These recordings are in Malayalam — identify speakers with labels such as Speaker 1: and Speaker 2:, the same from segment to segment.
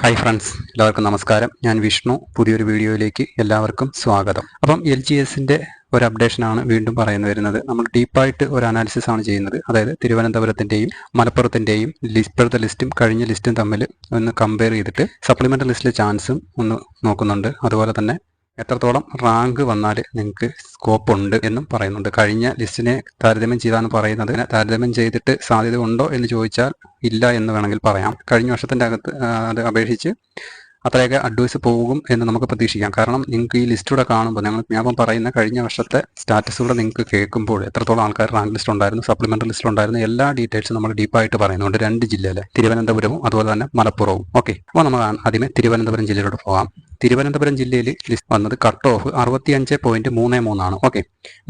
Speaker 1: ഹായ് ഫ്രണ്ട്സ് എല്ലാവർക്കും നമസ്കാരം. ഞാൻ വിഷ്ണു. പുതിയൊരു വീഡിയോയിലേക്ക് എല്ലാവർക്കും സ്വാഗതം. അപ്പം എൽ ജി എസിന്റെ ഒരു അപ്ഡേഷനാണ് വീണ്ടും പറയുന്നു വരുന്നത്. നമ്മൾ ഡീപ്പായിട്ട് ഒരു അനാലിസിസ് ആണ് ചെയ്യുന്നത്. അതായത് തിരുവനന്തപുരത്തിന്റെയും മലപ്പുറത്തിന്റെയും ഇപ്പോഴത്തെ ലിസ്റ്റും കഴിഞ്ഞ ലിസ്റ്റും തമ്മിൽ ഒന്ന് കമ്പയർ ചെയ്തിട്ട് സപ്ലിമെന്ററി ലിസ്റ്റിലെ ചാൻസും ഒന്ന് നോക്കുന്നുണ്ട്. അതുപോലെ തന്നെ എത്രത്തോളം റാങ്ക് വന്നാൽ നിങ്ങൾക്ക് സ്കോപ്പ് ഉണ്ട് എന്നും പറയുന്നുണ്ട്. കഴിഞ്ഞ ലിസ്റ്റിനെ താരതമ്യം ചെയ്താണ് പറയുന്നത് താരതമ്യം ചെയ്തിട്ട് സാധ്യത ഉണ്ടോ എന്ന് ചോദിച്ചാൽ ഇല്ല എന്ന് വേണമെങ്കിൽ പറയാം. കഴിഞ്ഞ വർഷത്തിന്റെ അകത്ത് അത് അപേക്ഷിച്ച് അത്രയൊക്കെ അഡ്വൈസ് പോകും എന്ന് നമുക്ക് പ്രതീക്ഷിക്കാം. കാരണം നിങ്ങൾക്ക് ഈ ലിസ്റ്റൂടെ കാണുമ്പോൾ ഞങ്ങൾ ഞാൻ പറയുന്ന കഴിഞ്ഞ വർഷത്തെ സ്റ്റാറ്റസുകൂടെ നിങ്ങൾക്ക് കേൾക്കുമ്പോൾ എത്രത്തോളം ആൾക്കാർ റാങ്ക് ലിസ്റ്റ് ഉണ്ടായിരുന്നു സപ്ലിമെന്ററി ലിസ്റ്റ് ഉണ്ടായിരുന്നു എല്ലാ ഡീറ്റെയിൽസും നമ്മൾ ഡീപ്പായിട്ട് പറയുന്നുണ്ട്. രണ്ട് ജില്ലയിലെ തിരുവനന്തപുരവും അതുപോലെ തന്നെ മലപ്പുറവും. ഓക്കെ അപ്പോൾ നമ്മൾ ആദ്യമേ തിരുവനന്തപുരം ജില്ലയിലോട്ട് പോകാം. തിരുവനന്തപുരം ജില്ലയിൽ ലിസ്റ്റ് വന്നത് കട്ട് ഓഫ് അറുപത്തി അഞ്ച് പോയിന്റ് മൂന്ന് മൂന്നാണ് ഓക്കെ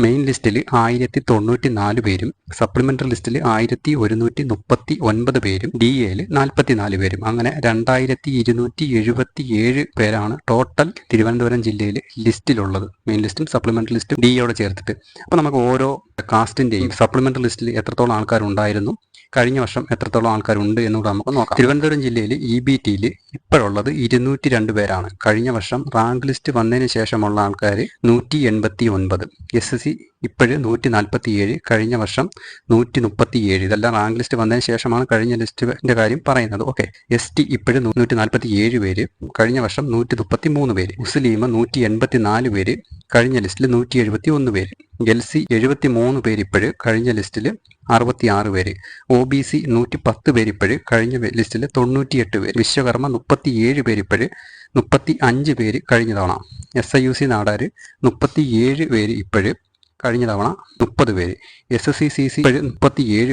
Speaker 1: മെയിൻ ലിസ്റ്റിൽ ആയിരത്തി തൊണ്ണൂറ്റി നാല് പേരും സപ്ലിമെന്ററി ലിസ്റ്റിൽ ആയിരത്തി ഒരുന്നൂറ്റി മുപ്പത്തി ഒൻപത് പേരും ഡി എയിൽ നാൽപ്പത്തി നാല് പേരും. അങ്ങനെ രണ്ടായിരത്തി ഇരുന്നൂറ്റി എഴുപത്തി ഏഴ് പേരാണ് ടോട്ടൽ തിരുവനന്തപുരം ജില്ലയിൽ ലിസ്റ്റിലുള്ളത്. മെയിൻ ലിസ്റ്റും സപ്ലിമെന്ററി ലിസ്റ്റും ഡിയോടെ ചേർത്തിട്ട്. അപ്പോൾ നമുക്ക് ഓരോ കാസ്റ്റിന്റെയും സപ്ലിമെന്ററി ലിസ്റ്റിൽ എത്രത്തോളം ആൾക്കാരുണ്ടായിരുന്നു കഴിഞ്ഞ വർഷം എത്രത്തോളം ആൾക്കാരുണ്ട് എന്നുകൂടെ നമുക്ക് നോക്കാം. തിരുവനന്തപുരം ജില്ലയിൽ ഇ ബി ടിയിൽ ഇപ്പോഴുള്ളത് ഇരുന്നൂറ്റി രണ്ട് പേരാണ്. കഴിഞ്ഞ വർഷം റാങ്ക് ലിസ്റ്റ് വന്നതിന് ശേഷമുള്ള ആൾക്കാർ നൂറ്റി എൺപത്തി ഒൻപത് എസ് എസ് സി ഇപ്പോഴും നൂറ്റി നാൽപ്പത്തിയേഴ് കഴിഞ്ഞ വർഷം നൂറ്റി മുപ്പത്തി ഏഴ് ഇതെല്ലാം റാങ്ക് ലിസ്റ്റ് വന്നതിന് ശേഷമാണ് കഴിഞ്ഞ ലിസ്റ്റിന്റെ കാര്യം പറയുന്നത്. ഓക്കെ. എസ് ടി ഇപ്പോഴും നൂറ്റി നാൽപ്പത്തി ഏഴ് പേര് കഴിഞ്ഞ വർഷം നൂറ്റി മുപ്പത്തി മൂന്ന് പേര്. മുസ്ലിം നൂറ്റി എൺപത്തി നാല് പേര് കഴിഞ്ഞ ലിസ്റ്റിൽ നൂറ്റി എഴുപത്തി ഒന്ന് പേര്. എൽ സി എഴുപത്തി മൂന്ന് പേര് ഇപ്പോഴ് കഴിഞ്ഞ ലിസ്റ്റിൽ അറുപത്തി ആറ് പേര്. ഒ ബി സി നൂറ്റി പത്ത് പേര് ഇപ്പോഴ് കഴിഞ്ഞ ലിസ്റ്റിൽ തൊണ്ണൂറ്റിയെട്ട് പേര്. വിശ്വകർമ്മ മുപ്പത്തി ഏഴ് പേര് ഇപ്പോഴ് മുപ്പത്തി അഞ്ച് പേര് കഴിഞ്ഞ തവണ S I U C Nadar മുപ്പത്തി ഏഴ് പേര് ഇപ്പോഴ് കഴിഞ്ഞ തവണ മുപ്പത് പേര്. എസ് എസ് സി സി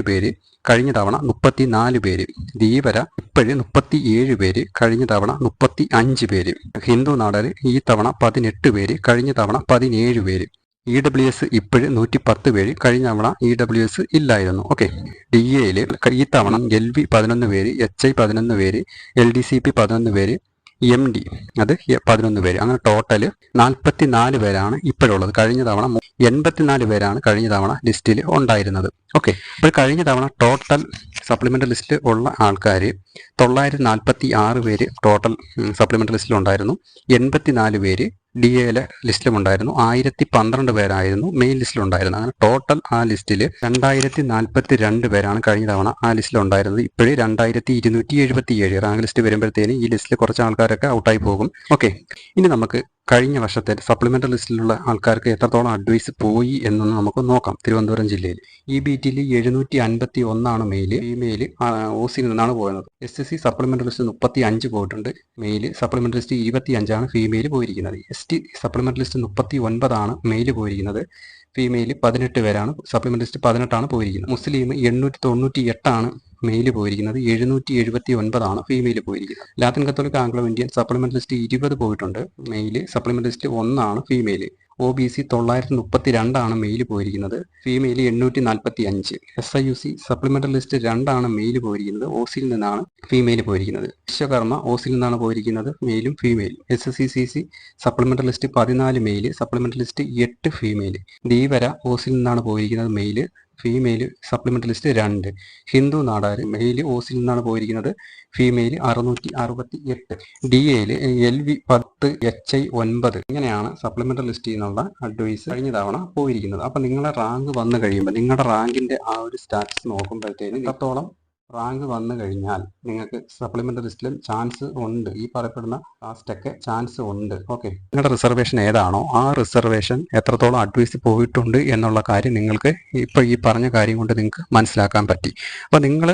Speaker 1: പേര്. കഴിഞ്ഞ തവണ മുപ്പത്തി നാല് പേര്. ധീവര ഇപ്പോഴും മുപ്പത്തി ഏഴ് പേര്. കഴിഞ്ഞ തവണ മുപ്പത്തി അഞ്ച് പേര്. ഹിന്ദു നാടൻ ഈ തവണ പതിനെട്ട് പേര്. കഴിഞ്ഞ തവണ പതിനേഴ് പേര്. ഇ ഡബ്ല്യു എസ് ഇപ്പോഴും നൂറ്റി പത്ത് പേര്. കഴിഞ്ഞ തവണ ഇ ഡബ്ല്യു എസ് ഇല്ലായിരുന്നു. ഓക്കെ. ഡി എയിൽ ഈ തവണ എൽ വി പതിനൊന്ന് പേര് എച്ച് ഐ പതിനൊന്ന് പേര് എൽ ഡി സി പി പതിനൊന്ന് പേര് എം ഡി അത് പതിനൊന്ന് പേര്. അങ്ങനെ ടോട്ടൽ നാൽപ്പത്തി നാല് പേരാണ് ഇപ്പോഴുള്ളത്. കഴിഞ്ഞ തവണ എൺപത്തിനാല് പേരാണ് കഴിഞ്ഞ തവണ ലിസ്റ്റിൽ ഉണ്ടായിരുന്നത്. ഓക്കെ ഇപ്പോൾ കഴിഞ്ഞ തവണ ടോട്ടൽ സപ്ലിമെന്ററി ലിസ്റ്റ് ഉള്ള ആൾക്കാർ തൊള്ളായിരത്തി നാൽപ്പത്തി ആറ് പേര് ടോട്ടൽ സപ്ലിമെന്ററി ലിസ്റ്റിൽ ഉണ്ടായിരുന്നു. എൺപത്തിനാല് പേര് ഡി എയിലെ ലിസ്റ്റിലും ഉണ്ടായിരുന്നു ആയിരത്തി പന്ത്രണ്ട് പേരായിരുന്നു മെയിൻ ലിസ്റ്റിലുണ്ടായിരുന്നത്. അങ്ങനെ ടോട്ടൽ ആ ലിസ്റ്റിൽ രണ്ടായിരത്തി നാൽപ്പത്തി രണ്ട് പേരാണ് കഴിഞ്ഞ തവണ ആ ലിസ്റ്റിൽ ഉണ്ടായിരുന്നത് ഇപ്പോഴും രണ്ടായിരത്തി ഇരുന്നൂറ്റി എഴുപത്തി ഏഴ് റാങ്ക് ലിസ്റ്റ് വരുമ്പോഴത്തേന് ഈ ലിസ്റ്റിൽ കുറച്ച് ആൾക്കാരൊക്കെ ഔട്ടായി പോകും. ഓക്കെ ഇനി നമുക്ക് കഴിഞ്ഞ വർഷത്തെ സപ്ലിമെന്ററി ലിസ്റ്റിലുള്ള ആൾക്കാർക്ക് എത്രത്തോളം അഡ്വൈസ് പോയി എന്നൊന്ന് നമുക്ക് നോക്കാം. തിരുവനന്തപുരം ജില്ലയിൽ. ഇ ബി ടിയിൽ എഴുന്നൂറ്റി അൻപത്തി ഒന്നാണ് മെയിൽ ഫീമെയിൽ സി നിന്നാണ് പോയത്. S S C supplementary list മുപ്പത്തി അഞ്ച് പോയിട്ടുണ്ട്. മെയിൽ സപ്ലിമെന്ററി ലിസ്റ്റ് ഇരുപത്തി അഞ്ചാണ് ഫീമെയിൽ പോയിരിക്കുന്നത്. എസ് ടി സപ്ലിമെന്ററി ലിസ്റ്റ് മുപ്പത്തി ഒൻപതാണ് മെയിൽ പോയിരിക്കുന്നത്. ഫീമെയിൽ പതിനെട്ട് പേരാണ് സപ്ലിമെന്റ് ലിസ്റ്റ് പതിനെട്ടാണ് പോയിരിക്കുന്നത്. മുസ്ലിം എണ്ണൂറ്റി തൊണ്ണൂറ്റി എട്ടാണ് മെയിൽ പോയിരിക്കുന്നത് എഴുന്നൂറ്റി എഴുപത്തി ഒൻപതാണ് ഫീമെയിൽ പോയിരിക്കുന്നത്. Latin Catholic Anglo Indian supplement list ഇരുപത് പോയിട്ടുണ്ട് മെയിൽ സപ്ലിമെന്റ് ലിസ്റ്റ് ഒന്നാണ് ഫീമെയിൽ ഒ ബി സി തൊള്ളായിരത്തി മുപ്പത്തി രണ്ടാണ് മെയിൽ പോയിരിക്കുന്നത്. ഫീമെയിൽ എണ്ണൂറ്റി നാൽപ്പത്തി അഞ്ച് S I U C supplementary list രണ്ടാണ് മെയിൽ പോയിരിക്കുന്നത്. ഒ സിയിൽ നിന്നാണ് ഫീമെയിൽ പോയിരിക്കുന്നത്. വിശ്വകർമ്മ ഒ സിയിൽ നിന്നാണ് പോയിരിക്കുന്നത്. മെയിലും ഫീമെയിലും S S C C supplementary list പതിനാല് മെയിൽ സപ്ലിമെന്ററി ലിസ്റ്റ് എട്ട് ഫീമെയിൽ ധീവര സിയിൽ നിന്നാണ് പോയിരിക്കുന്നത് മെയിൽ ഫീമെയിൽ സപ്ലിമെന്ററി ലിസ്റ്റ് രണ്ട്. ഹിന്ദു നാടാർ മെയിൽ ഓസിൽ നിന്നാണ് പോയിരിക്കുന്നത്. ഫീമെയിൽ അറുന്നൂറ്റി അറുപത്തി എട്ട് ഡി എയിൽ എൽ വി പത്ത് എച്ച് ഐ ഒൻപത്. ഇങ്ങനെയാണ് സപ്ലിമെന്ററി ലിസ്റ്റിൽ നിന്നുള്ള അഡ്വൈസ് കഴിഞ്ഞ തവണ പോയിരിക്കുന്നത്. അപ്പൊ നിങ്ങളുടെ റാങ്ക് വന്നു കഴിയുമ്പോൾ നിങ്ങളുടെ റാങ്കിന്റെ ആ ഒരു സ്റ്റാറ്റസ് നോക്കുമ്പോഴത്തേനും ഇത്രത്തോളം റാങ്ക് വന്നു കഴിഞ്ഞാൽ നിങ്ങൾക്ക് സപ്ലിമെന്ററി ലിസ്റ്റിലും ചാൻസ് ഉണ്ട്. ഈ പറയപ്പെടുന്ന കാസ്റ്റൊക്കെ ചാൻസ് ഉണ്ട്. ഓക്കെ നിങ്ങളുടെ റിസർവേഷൻ ഏതാണോ ആ റിസർവേഷൻ എത്രത്തോളം അഡ്വൈസ് പോയിട്ടുണ്ട് എന്നുള്ള കാര്യം നിങ്ങൾക്ക് ഇപ്പോൾ ഈ പറഞ്ഞ കാര്യം കൊണ്ട് നിങ്ങൾക്ക് മനസ്സിലാക്കാൻ പറ്റി. അപ്പോൾ നിങ്ങൾ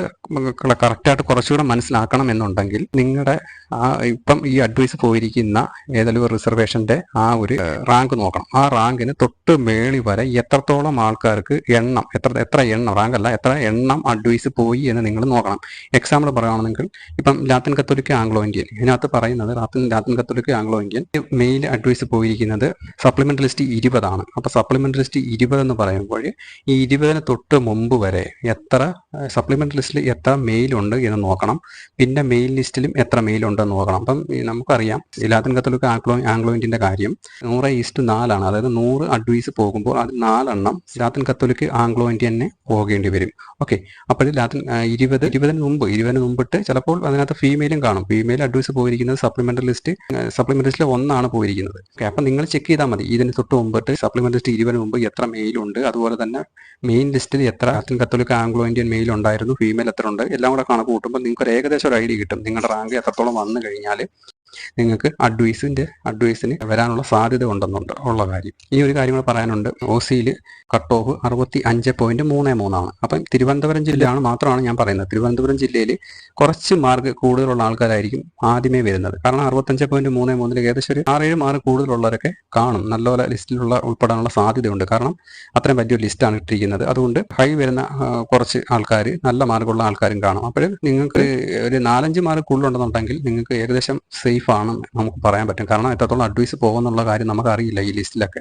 Speaker 1: കറക്റ്റായിട്ട് കുറച്ചുകൂടെ മനസ്സിലാക്കണം എന്നുണ്ടെങ്കിൽ നിങ്ങളുടെ ആ ഇപ്പം ഈ അഡ്വൈസ് പോയിരിക്കുന്ന ഏതെങ്കിലും റിസർവേഷന്റെ ആ ഒരു റാങ്ക് നോക്കണം ആ റാങ്കിന് തൊട്ട് മേളി വരെ എത്രത്തോളം ആൾക്കാർക്ക് എണ്ണം എത്ര എത്ര എണ്ണം റാങ്ക് അല്ല എത്ര എണ്ണം അഡ്വൈസ് പോയി എന്ന് നിങ്ങൾ നോക്കണം. എക്സാമ്പിൾ പറയുകയാണെങ്കിൽ ഇപ്പം ലാത്തിൻ കത്തോലിക്ക് ആംഗ്ലോ ഇന്ത്യൻ ഇതിനകത്ത് പറയുന്നത് Latin Latin Catholic Anglo Indian male advice പോയിരിക്കുന്നത് സപ്ലിമെന്റ് ലിസ്റ്റ് ഇരുപതാണ്. അപ്പോൾ സപ്ലിമെന്റ് ലിസ്റ്റ് ഇരുപത് എന്ന് പറയുമ്പോൾ ഈ ഇരുപതിന് തൊട്ട് മുമ്പ് വരെ എത്ര സപ്ലിമെന്റ് ലിസ്റ്റിൽ എത്ര മെയിലുണ്ട് എന്ന് നോക്കണം. പിന്നെ മെയിൽ ലിസ്റ്റിലും എത്ര മെയിൽ ഉണ്ടെന്ന് നോക്കണം. അപ്പം നമുക്കറിയാം ലാത്തിൻ കത്തോലിക്ക് ആംഗ്ലോ ആംഗ്ലോ ഇന്ത്യന്റെ കാര്യം നൂറ് ഈസ്റ്റ് നാലാണ്. അതായത് നൂറ് അഡ്വൈസ് പോകുമ്പോൾ അത് നാലെണ്ണം ലാത്തിൻ കത്തോലിക്ക് ആംഗ്ലോ ഇന്ത്യനെ പോകേണ്ടി വരും. ഓക്കെ അപ്പോൾ ലാത്തിൻ ഇരുപത് ഇരുപത് ഇരുപതിന് മുമ്പ് ഇരുപതിന് മുമ്പിട്ട് ചിലപ്പോൾ അതിനകത്ത് ഫീമെയിലും കാണും. ഫീമെയിൽ അഡ്വൈസ് പോയിരിക്കുന്നത് സപ്ലിമെന്ററി ലിസ്റ്റ് സപ്ലിമെന്ററി ലിസ്റ്റിൽ ഒന്നാണ് പോയിരിക്കുന്നത്. ഓക്കെ അപ്പം നിങ്ങൾ ചെക്ക് ചെയ്താൽ മതി. ഇതിന് തൊട്ട് മുമ്പിട്ട് സപ്ലിമെന്ററി ലിസ്റ്റ് ഇരുപതിന് മുമ്പ് എത്ര മെയിലുണ്ട് അതുപോലെ തന്നെ മെയിൻ ലിസ്റ്റിൽ എത്ര Latin Catholic Anglo Indian male ഉണ്ടായിരുന്നു ഫീമെയിൽ എത്ര ഉണ്ട്. എല്ലാം കൂടെ കണക്ക് കൂട്ടുമ്പോൾ നിങ്ങൾക്ക് ഒരു ഏകദേശം ഒരു ഐഡിയ കിട്ടും. നിങ്ങളുടെ റാങ്ക് എത്രത്തോളം വന്നു കഴിഞ്ഞാൽ നിങ്ങൾക്ക് അഡ്വൈസിന്റെ അഡ്വൈസിന് വരാനുള്ള സാധ്യത ഉണ്ടെന്നുണ്ട് ഉള്ള കാര്യം. ഈ ഒരു കാര്യം പറയാനുണ്ട്. ഒ സിയിൽ കട്ട് ഓഫ് അറുപത്തി അഞ്ച് പോയിന്റ് മൂന്ന് മൂന്നാണ്. അപ്പം തിരുവനന്തപുരം ജില്ലയാണ് മാത്രമാണ് ഞാൻ പറയുന്നത്. തിരുവനന്തപുരം ജില്ലയിൽ കുറച്ച് മാർക്ക് കൂടുതലുള്ള ആൾക്കാരായിരിക്കും ആദ്യമേ വരുന്നത്. കാരണം അറുപത്തഞ്ച് പോയിന്റ് മൂന്ന് മൂന്നിൽ ഏകദേശം ഒരു ആറേഴ് മാർക്ക് കൂടുതലുള്ളവരൊക്കെ കാണും. നല്ലപോലെ ലിസ്റ്റിലുള്ള ഉൾപ്പെടാനുള്ള സാധ്യതയുണ്ട്. കാരണം അത്രയും വലിയൊരു ലിസ്റ്റാണ് ഇട്ടിരിക്കുന്നത്. അതുകൊണ്ട് ഹൈ വരുന്ന കുറച്ച് ആൾക്കാർ നല്ല മാർക്കുള്ള ആൾക്കാരും കാണും. അപ്പോൾ നിങ്ങൾക്ക് ഒരു നാലഞ്ച് മാർക്ക് കൂടുതലുണ്ടെന്നുണ്ടെങ്കിൽ നിങ്ങൾക്ക് ഏകദേശം സേഫ് ആണ് നമുക്ക് പറയാൻ പറ്റും. കാരണം എത്രത്തോളം അഡ്വൈസ് പോകുമെന്നുള്ള കാര്യം നമുക്ക് അറിയില്ല ഈ ലിസ്റ്റിലൊക്കെ.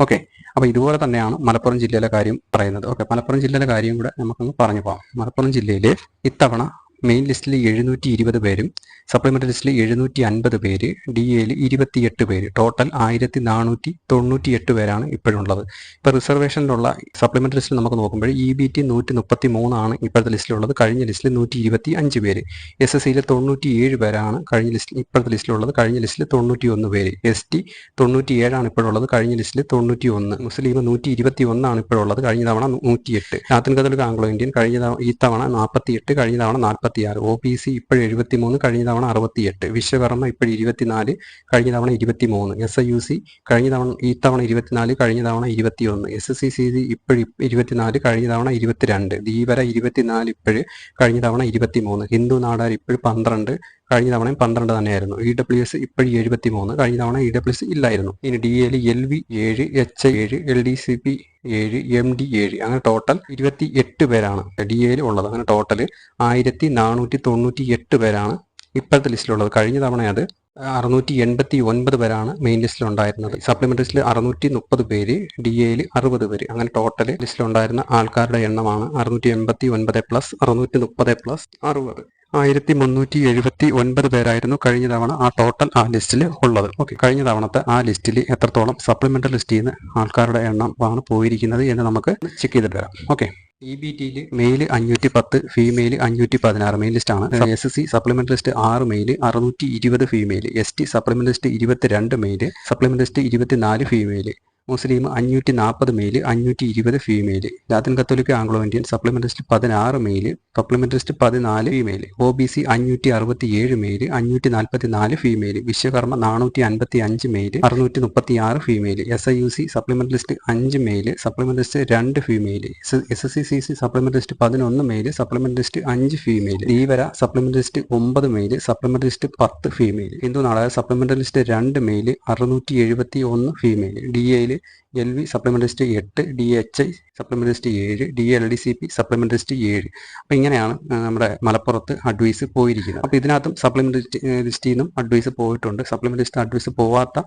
Speaker 1: ഓക്കെ അപ്പോൾ ഇതുപോലെ തന്നെയാണ് മലപ്പുറം ജില്ലയിലെ കാര്യം പറയുന്നത്. ഓക്കെ മലപ്പുറം ജില്ലയിലെ കാര്യം കൂടെ നമുക്കൊന്ന് പറഞ്ഞു പോകാം. മലപ്പുറം ജില്ലയിൽ ഇത്തവണ മെയിൻ ലിസ്റ്റിൽ എഴുന്നൂറ്റി ഇരുപത് പേരും സപ്ലിമെന്ററി ലിസ്റ്റിൽ എഴുന്നൂറ്റി അൻപത് പേര് ഡി എയിൽ ഇരുപത്തിയെട്ട് പേര്. ടോട്ടൽ ആയിരത്തി നാനൂറ്റി തൊണ്ണൂറ്റി എട്ട് പേരാണ് ഇപ്പോഴുള്ളത്. ഇപ്പോൾ റിസർവേഷനിലുള്ള സപ്ലിമെന്ററി ലിസ്റ്റിൽ നമുക്ക് നോക്കുമ്പോൾ ഇ ബി ടി നൂറ്റി മുപ്പത്തി മൂന്നാണ് ഇപ്പോഴത്തെ ലിസ്റ്റിലുള്ളത് കഴിഞ്ഞ ലിസ്റ്റിൽ നൂറ്റി ഇരുപത്തി അഞ്ച് പേര്. എസ് എസ് സിയിലെ തൊണ്ണൂറ്റി ഏഴ് പേരാണ് കഴിഞ്ഞ ലിസ്റ്റിൽ ഇപ്പോഴത്തെ ലിസ്റ്റിലുള്ളത് കഴിഞ്ഞ ലിസ്റ്റിൽ തൊണ്ണൂറ്റി ഒന്ന് പേര്. എസ് ടി തൊണ്ണൂറ്റി ഏഴാണ് ഇപ്പോഴുള്ളത്. കഴിഞ്ഞ ലിസ്റ്റിൽ തൊണ്ണൂറ്റി ഒന്ന് മുസ്ലിം നൂറ്റി ഇരുപത്തി ഒന്നാണ് ഇപ്പോഴുള്ളത്. കഴിഞ്ഞ തവണ നൂറ്റിയെട്ട്. ലാത്തിൻ കത്തോലിക്ക ആംഗ്ലോ ഇന്ത്യൻ. കഴിഞ്ഞ ഈ തവണ നാൽപ്പത്തി എട്ട് കഴിഞ്ഞ തവണ നാൽപ്പത്തി ആറ് ഒ ബി സി ഇപ്പോഴും എഴുപത്തി മൂന്ന് കഴിഞ്ഞ തവണ അറുപത്തിയെട്ട്. വിശ്വകർമ്മ ഇപ്പോഴും ഇരുപത്തിനാല് കഴിഞ്ഞ തവണ ഇരുപത്തി മൂന്ന് എസ് ഐ യു സി കഴിഞ്ഞ തവണ ഈ തവണ ഇരുപത്തിനാല് കഴിഞ്ഞ തവണ ഇരുപത്തി ഒന്ന് S S C C C ഇപ്പോഴും ഇരുപത്തിനാല് കഴിഞ്ഞ തവണ ഇരുപത്തിരണ്ട്. ധീവര ഇരുപത്തിനാല് ഇപ്പോഴും കഴിഞ്ഞ തവണ ഇരുപത്തി മൂന്ന് ഹിന്ദു നാടാർ ഇപ്പോഴും പന്ത്രണ്ട് കഴിഞ്ഞ തവണയും പന്ത്രണ്ട് തന്നെയായിരുന്നു. ഇ ഡബ്ല്യു എസ് ഇപ്പോഴും എഴുപത്തി മൂന്ന് കഴിഞ്ഞ തവണ ഇ ഡബ്ല്യു എസ് ഇല്ലായിരുന്നു. ഇനി ഡി എൽ എൽ വി ഏഴ് എച്ച് ഏഴ് എൽ ഡി സി പി ഏഴ് എം ഡി ഏഴ്. അങ്ങനെ ടോട്ടൽ ഇരുപത്തി എട്ട് പേരാണ് ഡി എയിൽ ഉള്ളത്. അങ്ങനെ ടോട്ടൽ ആയിരത്തി നാനൂറ്റി തൊണ്ണൂറ്റി എട്ട് പേരാണ് ഇപ്പോഴത്തെ ലിസ്റ്റിലുള്ളത് കഴിഞ്ഞ തവണ അത് അറുന്നൂറ്റി എൺപത്തി ഒൻപത് പേരാണ് മെയിൻ ലിസ്റ്റിൽ ഉണ്ടായിരുന്നത്. സപ്ലിമെന്റ് ലിസ്റ്റിൽ അറുന്നൂറ്റി മുപ്പത് പേര് ഡി എയിൽ അറുപത് പേര്. അങ്ങനെ ടോട്ടൽ ലിസ്റ്റിൽ ഉണ്ടായിരുന്ന ആൾക്കാരുടെ എണ്ണമാണ് അറുന്നൂറ്റി എൺപത്തി ഒൻപത് പ്ലസ് അറുന്നൂറ്റി മുപ്പത് പ്ലസ് അറുപത്. ആയിരത്തി മുന്നൂറ്റി എഴുപത്തി ഒൻപത് പേരായിരുന്നു കഴിഞ്ഞ തവണ ആ ടോട്ടൽ ആ ലിസ്റ്റിൽ ഉള്ളത്. ഓക്കെ കഴിഞ്ഞ തവണത്തെ ആ ലിസ്റ്റിൽ എത്രത്തോളം സപ്ലിമെന്ററി ലിസ്റ്റിൽ നിന്ന് ആൾക്കാരുടെ എണ്ണം ആണ് പോയിരിക്കുന്നത് എന്ന് നമുക്ക് ചെക്ക് ചെയ്തിട്ട് വരാം. ഓക്കെ ഇ ബി ടിയിൽ മെയിൽ അഞ്ഞൂറ്റി പത്ത് ഫീമെയിൽ അഞ്ഞൂറ്റി പതിനാറ് മെയിൽ ലിസ്റ്റാണ് S S C supplement list ആറ് മെയിൽ അറുന്നൂറ്റി ഇരുപത് female S T supplement list ഇരുപത്തിരണ്ട് മെയിൽ സപ്ലിമെന്റ് ലിസ്റ്റ് ഇരുപത്തിനാല് ഫീമെയിൽ മുസ്ലിം അഞ്ഞൂറ്റി നാൽപ്പത് മെയിൽ അഞ്ഞൂറ്റി ഇരുപത് female Latin Catholic Anglo Indian supplement list പതിനാറ് മെയിൽ സപ്ലിമെന്റ് ലിസ്റ്റ് പതിനാല് ഫീമെയിൽ ഒ ബി സി അഞ്ഞൂറ്റി അറുപത്തി ഏഴ് മെയിൽ അഞ്ഞൂറ്റി നാൽപ്പത്തി നാല് ഫീമെയിൽ വിശ്വകർമ്മ നാനൂറ്റി അൻപത്തി അഞ്ച് മെയിൽ അറുന്നൂറ്റി മുപ്പത്തി ആറ് female S I U C supplementary list അഞ്ച് മെയിൽ സപ്ലിമെന്ററി ലിസ്റ്റ് രണ്ട് female S S C C C supplement list പതിനൊന്ന് മെയിൽ സപ്ലിമെന്ററി ലിസ്റ്റ് അഞ്ച് ഫീമെയിൽ ധീവര സപ്ലിമെന്ററി ലിസ്റ്റ് ഒമ്പത് മെയിൽ സപ്ലിമെന്ററി ലിസ്റ്റ് പത്ത് ഫീമെയിൽ ഹിന്ദു നാടക സപ്ലിമെന്റ് ലിസ്റ്റ് രണ്ട് മെയിൽ അറുന്നൂറ്റി എഴുപത്തി ഒന്ന് ഫീമെയിൽ ഡി എയിൽ എൽ വി സപ്ലിമെന്റ് ലിസ്റ്റ് എട്ട് D H I supplement list ഏഴ് D L D C P supplement list ഏഴ്. അപ്പോൾ ഇങ്ങനെയാണ് നമ്മുടെ മലപ്പുറത്ത് അഡ്വൈസ് പോയിരിക്കുന്നത്. അപ്പോൾ ഇതിനകത്തും സപ്ലിമെന്റ് ലിസ്റ്റിൽ നിന്നും അഡ്വൈസ് പോയിട്ടുണ്ട്. സപ്ലിമെന്റ് ലിസ്റ്റ് അഡ്വൈസ് പോവാത്ത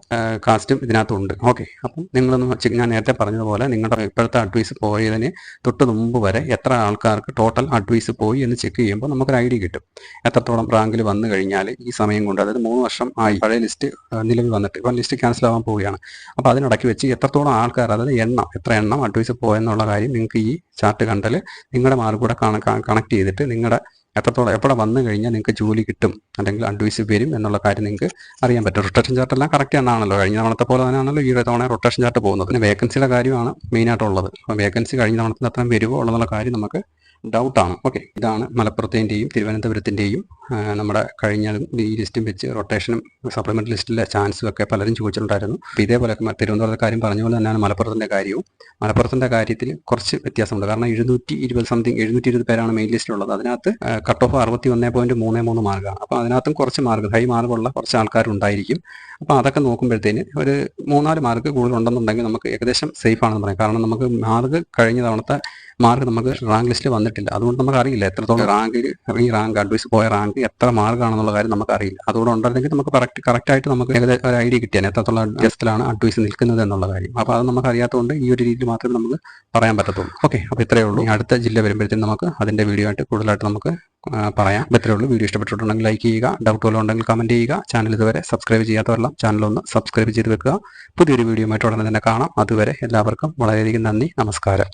Speaker 1: കാസ്റ്റും ഇതിനകത്തുണ്ട്. ഓക്കെ അപ്പം നിങ്ങളൊന്ന് ഞാൻ നേരത്തെ പറഞ്ഞതുപോലെ നിങ്ങളുടെ ഇപ്പോഴത്തെ അഡ്വൈസ് പോയതിന് തൊട്ട് മുമ്പ് വരെ എത്ര ആൾക്കാർക്ക് ടോട്ടൽ അഡ്വൈസ് പോയി എന്ന് ചെക്ക് ചെയ്യുമ്പോൾ നമുക്കൊരു ഐ ഡി കിട്ടും. എത്രത്തോളം റാങ്കിൽ വന്നു കഴിഞ്ഞാൽ ഈ സമയം കൊണ്ട് അതായത് മൂന്ന് വർഷം ആയി. പഴയ ലിസ്റ്റ് നിലവിൽ വന്നിട്ട്. ഇപ്പം ലിസ്റ്റ് ക്യാൻസൽ ആവാൻ പോവുകയാണ്. അപ്പോൾ അതിനിടയ്ക്ക് വെച്ച് എത്രത്തോളം ആൾക്കാർ അതായത് എണ്ണം എത്ര എണ്ണം അഡ്വൈസ് പോയെന്നുള്ള കാര്യം നിങ്ങൾക്ക് ഈ ചാർട്ട് കണ്ടൽ നിങ്ങളുടെ മാർക്ക് കൂടെ കണക്ട് ചെയ്തിട്ട് നിങ്ങളുടെ എത്രത്തോളം എപ്പോഴെ വന്നു കഴിഞ്ഞാൽ നിങ്ങൾക്ക് ജോലി കിട്ടും അല്ലെങ്കിൽ അഡ്വൈസ് വരും എന്നുള്ള കാര്യം നിങ്ങൾക്ക് അറിയാൻ പറ്റും. റൊട്ടേഷൻ ചാർട്ട് എല്ലാം കറക്റ്റ് ആണല്ലോ കഴിഞ്ഞ തവണത്തെ പോലെ തന്നെയാണല്ലോ ഈ ഒരു തവണ റൊട്ടേഷൻ ചാർട്ട് പോകുന്നത്. പിന്നെ വേക്കൻസിയുടെ കാര്യമാണ് മെയിനായിട്ടുള്ളത് അപ്പോൾ വേക്കൻസി കഴിഞ്ഞ തവണത്തിൽ അത്രയും വരുമോ ഉള്ളതെന്നുള്ള കാര്യം നമുക്ക് ഡൗട്ടാണ് ഓക്കെ ഇതാണ് മലപ്പുറത്തിന്റെയും തിരുവനന്തപുരത്തിന്റെയും നമ്മുടെ കഴിഞ്ഞ ഈ ലിസ്റ്റും വെച്ച് റൊട്ടേഷനും സപ്ലിമെന്റ് ലിസ്റ്റിലെ ചാൻസും ഒക്കെ പലരും ചോദിച്ചിട്ടുണ്ടായിരുന്നു. അപ്പോൾ ഇതേപോലെ തിരുവനന്തപുരത്തെ കാര്യം പറഞ്ഞ പോലെ തന്നെയാണ് മലപ്പുറത്തിന്റെ കാര്യവും. മലപ്പുറത്തിന്റെ കാര്യത്തിൽ കുറച്ച് വ്യത്യാസമുണ്ട്. കാരണം എഴുന്നൂറ്റി ഇരുപത് സംതിങ് എഴുന്നൂറ്റി ഇരുപത് പേരാണ് മെയിൻ ലിസ്റ്റിലുള്ളത് അതിനകത്ത് കട്ട് ഓഫ് അറുപത്തി ഒന്നേ പോയിന്റ് മൂന്ന് മൂന്ന് മാർക്കാണ് അപ്പോൾ അതിനകത്തും കുറച്ച് മാർക്ക് ഹൈ മാർക്കുള്ള കുറച്ച് ആൾക്കാരുണ്ടായിരിക്കും അപ്പോൾ അതൊക്കെ നോക്കുമ്പോഴത്തേന് ഒരു മൂന്നാൽ മാർക്ക് കൂടുതലുണ്ടെന്നുണ്ടെങ്കിൽ നമുക്ക് ഏകദേശം സേഫ് ആണെന്ന് പറയാം. കാരണം നമുക്ക് മാർക്ക് കഴിഞ്ഞ തവണത്തെ മാർക്ക് നമുക്ക് റാങ്ക് ലിസ്റ്റിൽ വന്നിട്ടില്ല. അതുകൊണ്ട് നമുക്ക് അറിയില്ല എത്രത്തോളം റാങ്ക് ഈ റാങ്ക് അഡ്വൈസ് പോയ റാങ്ക് എത്ര മാർക്കാണെന്നുള്ള കാര്യം നമുക്ക് അറിയില്ല അതുകൊണ്ട് ഉണ്ടായിരുന്നെങ്കിൽ നമുക്ക് കറക്റ്റ് കറക്റ്റ് ആയിട്ട് നമുക്ക് ഏകദേശം ഒരു ഐഡിയ കിട്ടിയാണ് എത്രത്തോളം അഡ്ജസ്റ്റിലാണ് അഡ്വൈസ് നിൽക്കുന്നത് എന്നുള്ള കാര്യം. അപ്പോൾ അത് നമുക്ക് അറിയാത്തതുകൊണ്ട് ഈ ഒരു രീതിയിൽ മാത്രമേ നമുക്ക് പറയാൻ പറ്റത്തുള്ളൂ. ഓക്കെ അപ്പോൾ ഇത്രയേ ഉള്ളൂ. അടുത്ത ജില്ല വരുമ്പോഴത്തേക്കും നമുക്ക് അതിന്റെ വീഡിയോ ആയിട്ട് കൂടുതലായിട്ട് നമുക്ക് പറയാം. ഇത്രയേ ഉള്ളൂ. വീഡിയോ ഇഷ്ടപ്പെട്ടിട്ടുണ്ടെങ്കിൽ ലൈക്ക് ചെയ്യുക. ഡൗട്ട് വല്ലതും ഉണ്ടെങ്കിൽ കമന്റ് ചെയ്യുക. ചാനൽ ഇതുവരെ സബ്സ്ക്രൈബ് ചെയ്യാത്തവരെല്ലാം ചാനൽ ഒന്ന് സബ്സ്ക്രൈബ് ചെയ്ത് വെക്കുക. പുതിയൊരു വീഡിയോ ആയിട്ട് ഉടനെ തന്നെ കാണാം. അതുവരെ എല്ലാവർക്കും വളരെയധികം നന്ദി. നമസ്കാരം.